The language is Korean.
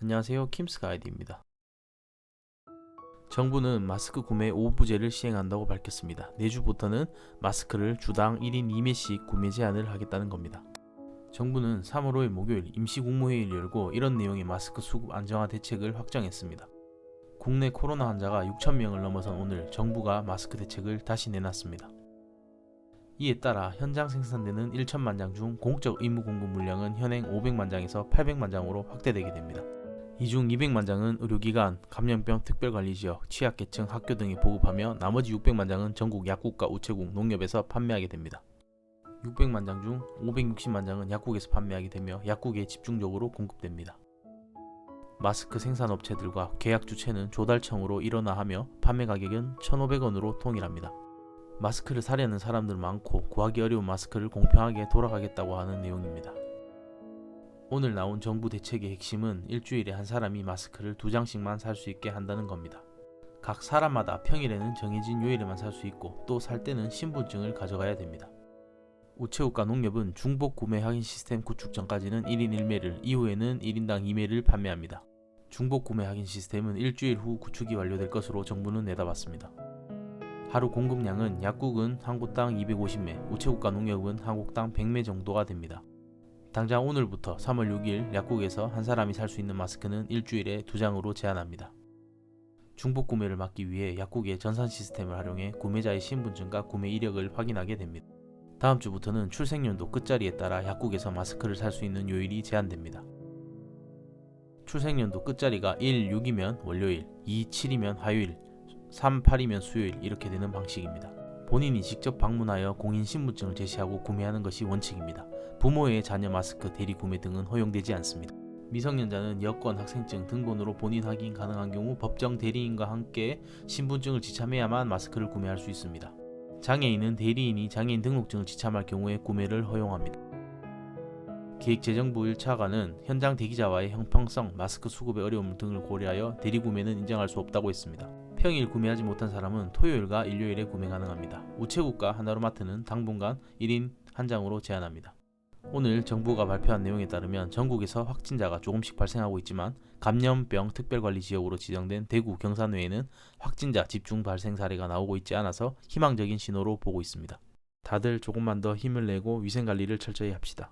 안녕하세요. 킴스 가이드입니다. 정부는 마스크 구매 오부제를 시행한다고 밝혔습니다. 내주부터는 마스크를 주당 1인 2매씩 구매 제한을 하겠다는 겁니다. 정부는 3월 5일 목요일 임시국무회의를 열고 이런 내용의 마스크 수급 안정화 대책을 확정했습니다. 국내 코로나 환자가 6천명을 넘어선 오늘 정부가 마스크 대책을 다시 내놨습니다. 이에 따라 현장 생산되는 1천만 장 중 공적 의무 공급 물량은 현행 500만 장에서 800만 장으로 확대되게 됩니다. 이 중 200만 장은 의료기관, 감염병 특별관리지역, 취약계층 학교 등에 보급하며 나머지 600만 장은 전국 약국과 우체국, 농협에서 판매하게 됩니다. 600만 장 중 560만 장은 약국에서 판매하게 되며 약국에 집중적으로 공급됩니다. 마스크 생산 업체들과 계약 주체는 조달청으로 일어나 하며 판매 가격은 1,500원으로 통일합니다. 마스크를 사려는 사람들 많고 구하기 어려운 마스크를 공평하게 돌아가겠다고 하는 내용입니다. 오늘 나온 정부 대책의 핵심은 일주일에 한 사람이 마스크를 두 장씩만 살 수 있게 한다는 겁니다. 각 사람마다 평일에는 정해진 요일에만 살 수 있고 또 살 때는 신분증을 가져가야 됩니다. 우체국과 농협은 중복 구매 확인 시스템 구축 전까지는 1인 1매를, 이후에는 1인당 2매를 판매합니다. 중복 구매 확인 시스템은 일주일 후 구축이 완료될 것으로 정부는 내다봤습니다. 하루 공급량은 약국은 한 곳당 250매, 우체국과 농협은 한 곳당 100매 정도가 됩니다. 당장 오늘부터 3월 6일 약국에서 한 사람이 살 수 있는 마스크는 일주일에 두 장으로 제한합니다. 중복 구매를 막기 위해 약국의 전산 시스템을 활용해 구매자의 신분증과 구매 이력을 확인하게 됩니다. 다음 주부터는 출생연도 끝자리에 따라 약국에서 마스크를 살 수 있는 요일이 제한됩니다. 출생연도 끝자리가 1, 6이면 월요일, 2, 7이면 화요일, 3, 8이면 수요일 이렇게 되는 방식입니다. 본인이 직접 방문하여 공인 신분증을 제시하고 구매하는 것이 원칙입니다. 부모의 자녀 마스크 대리 구매 등은 허용되지 않습니다. 미성년자는 여권, 학생증, 등본으로 본인 확인 가능한 경우 법정 대리인과 함께 신분증을 지참해야만 마스크를 구매할 수 있습니다. 장애인은 대리인이 장애인 등록증을 지참할 경우에 구매를 허용합니다. 기획재정부 1차관은 현장 대기자와의 형평성, 마스크 수급의 어려움 등을 고려하여 대리 구매는 인정할 수 없다고 했습니다. 평일 구매하지 못한 사람은 토요일과 일요일에 구매 가능합니다. 우체국과 하나로마트는 당분간 1인 한 장으로 제한합니다. 오늘 정부가 발표한 내용에 따르면 전국에서 확진자가 조금씩 발생하고 있지만 감염병 특별관리 지역으로 지정된 대구 경산 외에는 확진자 집중 발생 사례가 나오고 있지 않아서 희망적인 신호로 보고 있습니다. 다들 조금만 더 힘을 내고 위생 관리를 철저히 합시다.